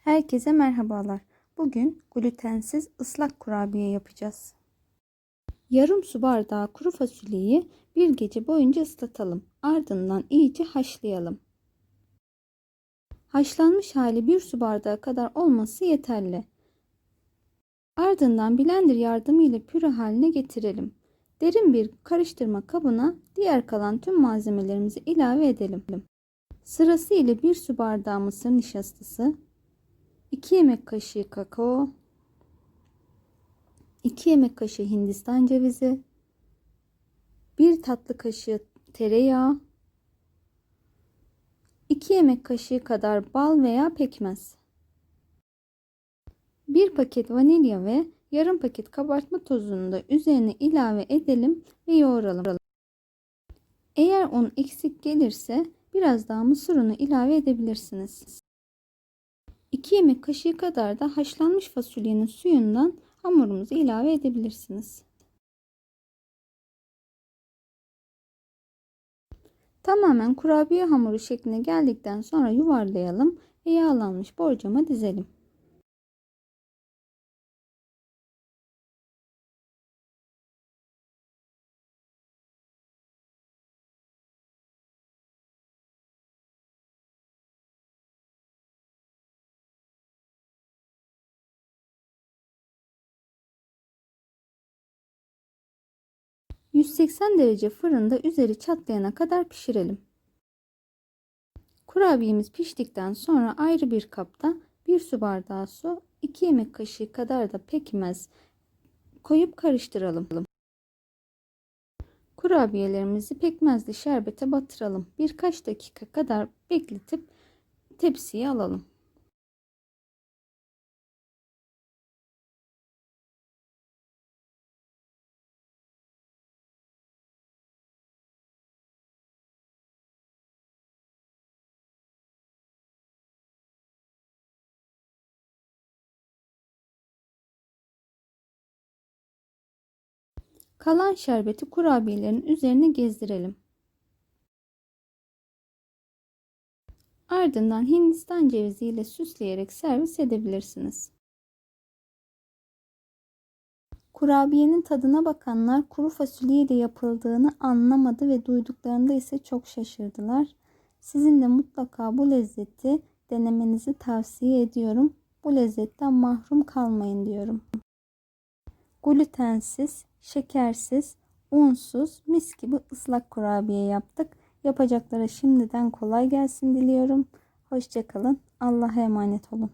Herkese merhabalar. Bugün glutensiz ıslak kurabiye yapacağız. Yarım su bardağı kuru fasulyeyi bir gece boyunca ıslatalım. Ardından iyice haşlayalım. Haşlanmış hali bir su bardağı kadar olması yeterli. Ardından blender yardımıyla püre haline getirelim. Derin bir karıştırma kabına diğer kalan tüm malzemelerimizi ilave edelim. Sırasıyla bir su bardağı mısır nişastası, 2 yemek kaşığı kakao, 2 yemek kaşığı hindistan cevizi, 1 tatlı kaşığı tereyağı, 2 yemek kaşığı kadar bal veya pekmez, 1 paket vanilya ve yarım paket kabartma tozunu da üzerine ilave edelim ve yoğuralım. Eğer un eksik gelirse biraz daha mısır unu ilave edebilirsiniz. 2 yemek kaşığı kadar da haşlanmış fasulyenin suyundan hamurumuzu ilave edebilirsiniz. Tamamen kurabiye hamuru şekline geldikten sonra yuvarlayalım ve yağlanmış borcama dizelim. ...180 derece fırında üzeri çatlayana kadar pişirelim. Kurabiyemiz piştikten sonra ayrı bir kapta 1 su bardağı su, 2 yemek kaşığı kadar da pekmez koyup karıştıralım. Kurabiyelerimizi pekmezli şerbete batıralım. Birkaç dakika kadar bekletip tepsiye alalım. Kalan şerbeti kurabiyelerin üzerine gezdirelim. Ardından hindistan cevizi ile süsleyerek servis edebilirsiniz. Kurabiyenin tadına bakanlar kuru fasulye ile yapıldığını anlamadı ve duyduklarında ise çok şaşırdılar. Sizin de mutlaka bu lezzeti denemenizi tavsiye ediyorum. Bu lezzetten mahrum kalmayın diyorum. Glutensiz, şekersiz, unsuz, mis gibi ıslak kurabiye yaptık. Yapacaklara şimdiden kolay gelsin diliyorum. Hoşçakalın. Allah'a emanet olun.